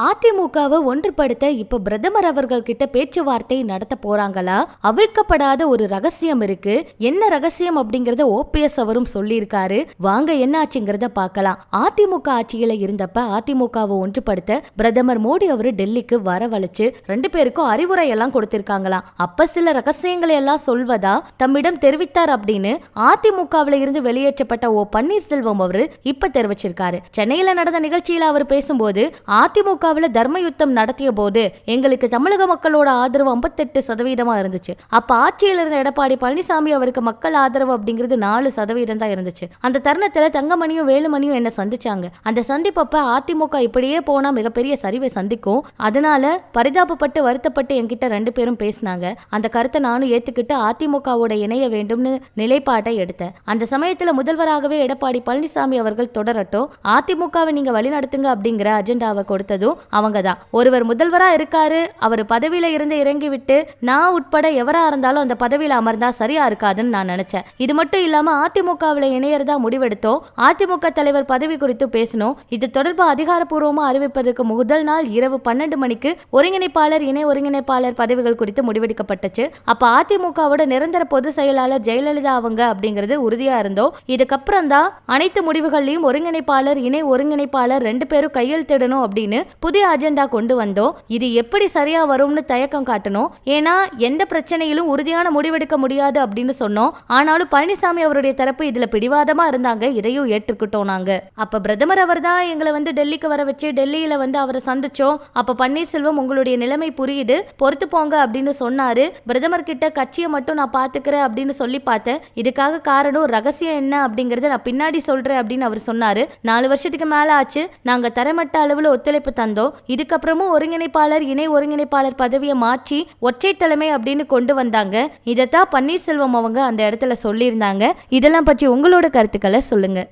அதிமுகவை ஒன்றுபடுத்த இப்ப பிரதமர் அவர்கள் கிட்ட பேச்சுவார்த்தை நடத்த போறாங்களா? அவிழ்க்கப்படாத ஒரு ரகசியம் இருக்கு. என்ன ரகசியம் அப்படிங்கறத ஓபிஎஸ் அவரும் சொல்லியிருக்காரு. வாங்க என்ன ஆச்சுங்கிறத பார்க்கலாம். அதிமுக ஆட்சியில இருந்தப்ப அதிமுகவை ஒன்றுபடுத்த பிரதமர் மோடி அவரு டெல்லிக்கு வரவழைச்சு ரெண்டு பேருக்கும் அறிவுரை எல்லாம் கொடுத்திருக்காங்களாம். அப்ப சில ரகசியங்களை எல்லாம் சொல்வதா? தம்மிடம் தெரிவித்தார் அப்படின்னு அதிமுகவில இருந்து வெளியேற்றப்பட்ட ஓ பன்னீர்செல்வம் அவரு இப்ப தெரிவிச்சிருக்காரு. சென்னையில நடந்த நிகழ்ச்சியில அவர் பேசும்போது அதிமுக அதிமுகவில் தர்ம யுத்தம் நடத்திய போது எங்களுக்கு தமிழக மக்களோட ஆதரவு ஐம்பத்தெட்டு சதவீதமாக இருந்துச்சு. அப்போ ஆட்சியில் இருந்த எடப்பாடி பழனிசாமி அவருக்கு மக்கள் ஆதரவு அப்படிங்கிறது நாலு சதவீதம் தான் இருந்துச்சு. அந்த தருணத்தில் தங்கமணியும் வேலுமணியும் என்ன சந்திச்சாங்க? அந்த சந்திப்பப்ப அதிமுக இப்படியே போனா மிகப்பெரிய சரிவை சந்திக்கும். அதனால பரிதாபப்பட்டு வருத்தப்பட்டு என்கிட்ட ரெண்டு பேரும் பேசினாங்க. அந்த கருத்தை நானும் ஏத்துக்கிட்டு அதிமுகவோட இணைய வேண்டும்னு நிலைப்பாட்டை எடுத்தேன். அந்த சமயத்துல முதல்வராகவே எடப்பாடி பழனிசாமி அவர்கள் தொடரட்டும். அதிமுகவை நீங்க வழிநடத்துங்க அப்படிங்கிற அஜெண்டாவை கொடுத்ததும் அவங்க தான் ஒருவர் முதல்வரா இருக்காரு அவர் பதவியில இருந்து இறங்கிவிட்டு நான் உட்பட எவராக இருந்தாலும் அந்த பதவியில் அமர்ந்தா சரியா இருக்காதுன்னு நான் நினைச்சேன். இது மட்டும் இல்லாமல் அதிமுகவில் இணையறதா முடிவெடுத்தோம். அதிமுக தலைவர் பதவி குறித்து பேசணும் இது தொடர்பு அதிகாரப்பூர்வமாக அறிவிப்பதற்கு முதல் நாள் இரவு பன்னெண்டு மணிக்கு ஒருங்கிணைப்பாளர் இணை ஒருங்கிணைப்பாளர் பதவிகள் குறித்து முடிவெடுக்கப்பட்டுச்சு. அப்போ அதிமுகவோட நிரந்தர பொதுச் செயலாளர் ஜெயலலிதா அவங்க அப்படிங்கிறது உறுதியாக இருந்தோம். இதுக்கப்புறம் தான் அனைத்து முடிவுகள்லையும் ஒருங்கிணைப்பாளர் இணை ஒருங்கிணைப்பாளர் ரெண்டு பேரும் கையெழுத்திடணும் அப்படின்னு புதிய அஜெண்டா கொண்டு வந்தோம் இது எப்படி சரியா வரும்னு தயக்கம் காட்டணும் ஏன்னா எந்த பிரச்சனையிலும் உறுதியான முடிவெடுக்க முடியாது அப்படின்னு சொன்னோம் ஆனாலும் பழனிசாமி அவருடைய தரப்பு இதுல பிடிவாதமா இருந்தாங்க இதையும் ஏற்றுக்கிட்டோம் நாங்க. அப்ப பிரதமர் அவர் தான் எங்களை வந்து டெல்லிக்கு வர வச்சு டெல்லியில வந்து அவரை சந்திச்சோம் அப்ப பன்னீர்செல்வம் உங்களுடைய நிலைமை புரியுது பொறுத்து போங்க அப்படின்னு சொன்னாரு. பிரதமர் கிட்ட கட்சியை மட்டும் நான் பாத்துக்கிறேன் அப்படின்னு சொல்லி பார்த்தேன். இதுக்காக காரணம் ரகசியம் என்ன அப்படிங்கறத நான் பின்னாடி சொல்றேன் அப்படின்னு அவர் சொன்னாரு. நாலு வருஷத்துக்கு மேல ஆச்சு. நாங்க தரமட்ட அளவுல ஒத்துழைப்பு தந்தோம். இதுக்கப்புறமும் ஒருங்கிணைப்பாளர் இணை ஒருங்கிணைப்பாளர் பதவியை மாற்றி ஒற்றை தலைமை அப்படின்னு கொண்டு வந்தாங்க. இதைத்தான் பன்னீர்செல்வம் அவங்க அந்த இடத்துல சொல்லியிருந்தாங்க. இதெல்லாம் பற்றி உங்களோட கருத்துக்களை சொல்லுங்க.